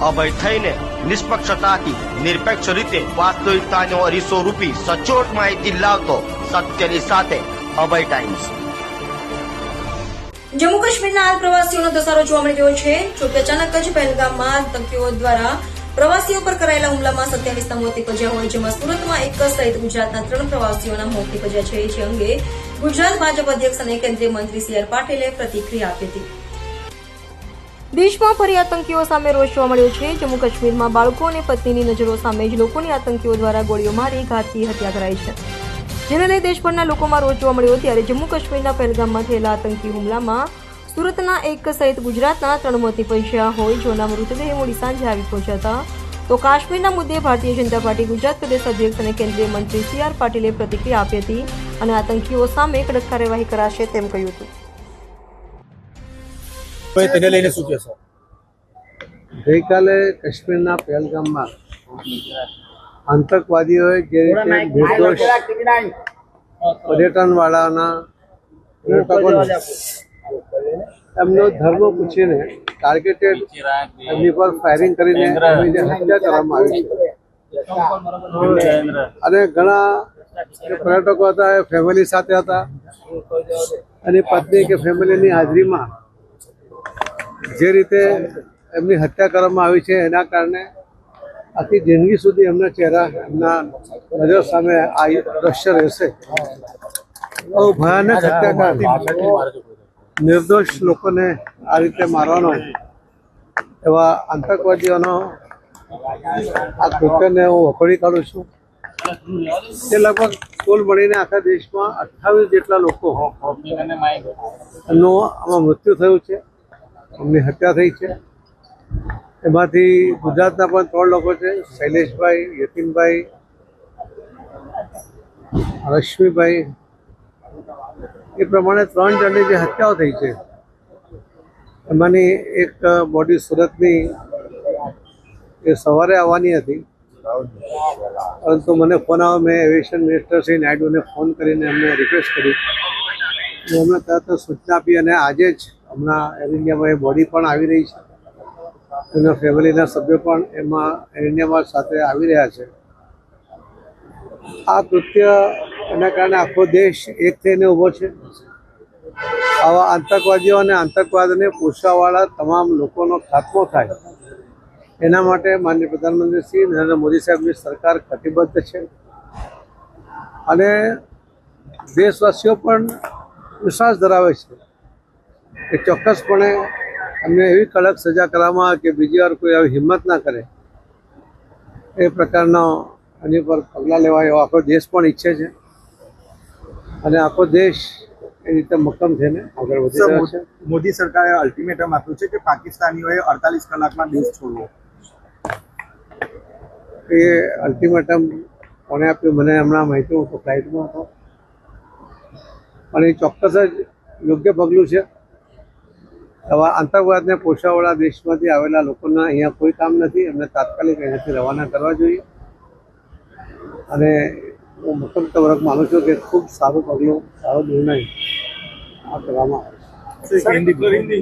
અભય થઈને નિષ્પક્ષતાથી, નિરપેક્ષ રીતે વાસ્તવિકતાનો અરીસો રૂપી સચોટ માહિતી લાવતો સત્યની સાથે અભય ટાઈમ્સ જમ્મુ કાશ્મીરના હાલ પ્રવાસીઓનો ધસારો જોવા મળી રહ્યો છે. જોકે અચાનક જ પહેલગામમાં આતંકીઓ દ્વારા પ્રવાસીઓ પર કરાયેલા હુમલામાં સત્યાવીસના મોત નીપજ્યા હોય, જેમાં સુરતમાં એક સહિત ગુજરાતના ત્રણ પ્રવાસીઓના મોત નીપજ્યા છે. જે અંગે ગુજરાત ભાજપ અધ્યક્ષ અને કેન્દ્રીય મંત્રી સી આર પાટીલે પ્રતિક્રિયા આપી હતી. દેશમાં ફરી આતંકીઓ સામે રોષ જોવા મળ્યો છે. જમ્મુ કાશ્મીરમાં બાળકો અને પત્નીની નજરો સામે જ લોકોની આતંકીઓ દ્વારા ગોળીઓ મારી ઘાતકી હત્યા કરાઈ છે. જેને લઈ દેશભરના લોકોમાં રોષ જોવા મળ્યો ત્યારે જમ્મુ કાશ્મીરના પહેલગામમાં થયેલા આતંકી હુમલામાં સુરતના એક સહિત ગુજરાતના ત્રણ મોતી પૈસા હોય. જોના મૃતદેહ મોડી સાંજે આવી પહોંચ્યા હતા. તો કાશ્મીરના મુદ્દે ભારતીય જનતા પાર્ટી ગુજરાત પ્રદેશ અધ્યક્ષ અને કેન્દ્રીય મંત્રી સી આર પાટીલે પ્રતિક્રિયા આપી હતી અને આતંકીઓ સામે કડક કાર્યવાહી કરાશે તેમ કહ્યું હતું. ભાઈ તેને લઈને શું કહેશો? ગઈકાલે કાશ્મીરના પહેલગામમાં આતંકવાદીઓએ જે રીતે નિર્દોષ પર્યટનવાળાના પર્યટકોને એમનો ધર્મ પૂછીને ટાર્ગેટેડ એમની પર ફાયરિંગ કરીને એમની જે હત્યા કરવામાં આવી છે. અને ઘણા પર્યટકો હતા એ ફેમિલી સાથે હતા. અને પત્ની કે ફેમિલીની હાજરીમાં જે રીતે એમની હત્યા કરવામાં આવી છે એના કારણે આખી જિંદગી સુધી એમના ચહેરા એમના નજર સામે આ દ્રશ્ય રહેશે. બહુ ભયાનક હત્યાકાંડ નિર્દોષ લોકોને આ રીતે મારવાનો એવા આતંકવાદીઓનો આ કૃત્યને હું વખોડી કાઢું છું. તે લગભગ કુલ મળીને આખા દેશમાં અઠ્ઠાવીસ જેટલા લોકો એમનું આમાં મૃત્યુ થયું છે. એમની હત્યા થઈ છે. એમાંથી ગુજરાતના પણ ત્રણ લોકો છે. શૈલેષભાઈ, યતીનભાઈ, રશ્મિભાઈ. એ પ્રમાણે ત્રણ જણની જે હત્યાઓ થઈ છે, એમાંની એક બોડી સુરતની એ સવારે આવવાની હતી. પરંતુ મને ફોન આવ્યો મેં એવિએશન મિનિસ્ટર શ્રી નાયડુને ફોન કરીને એમને રિક્વેસ્ટ કરી. એમણે તરત સૂચના આપી અને આજે જ હમણાં એર ઇન્ડિયામાં એ બોડી પણ આવી રહી છે. એના ફેમિલીના સભ્યો પણ એમાં એર ઇન્ડિયામાં સાથે આવી રહ્યા છે. આ કૃત્ય એના કારણે આખો દેશ એક થઈને ઊભો છે. આવા આતંકવાદીઓ અને આતંકવાદને પોષાવાળા તમામ લોકોનો ખાત્મો થાય. એના માટે માનનીય પ્રધાનમંત્રી શ્રી નરેન્દ્ર મોદી સાહેબની સરકાર કટિબદ્ધ છે. અને દેશવાસીઓ પણ વિશ્વાસ ધરાવે છે. કે ચોક્કસપણે એમને એવી કડક સજા કરવામાં આવે કે બીજી વાર કોઈ આવી હિંમત ના કરે એ પ્રકારનો એની પર પગલાં લેવાય એવો આખો દેશ પણ ઈચ્છે છે. અને આખો દેશ એ રીતે મક્કમ થઈને આગળ વધી રહ્યો છે. મોદી સરકારે અલ્ટિમેટમ આપ્યું છે કે પાકિસ્તાનીઓએ અડતાલીસ કલાકમાં દેશ છોડવો. એ અલ્ટિમેટમ કોને આપ્યું? મને હમણાં માહિતી હું તો ફ્લાઇટમાં હતો. અને એ ચોક્કસ જ યોગ્ય પગલું છે. આવા આતંકવાદને પોષાવાળા દેશમાંથી આવેલા લોકોના અહીંયા કોઈ કામ નથી. એમને તાત્કાલિક અહીંયાથી રવાના કરવા જોઈએ. અને હું મક્કમતાપૂર્વક માનું છું કે ખૂબ સારું પગલું સારો નિર્ણય આ કરવામાં આવે છે.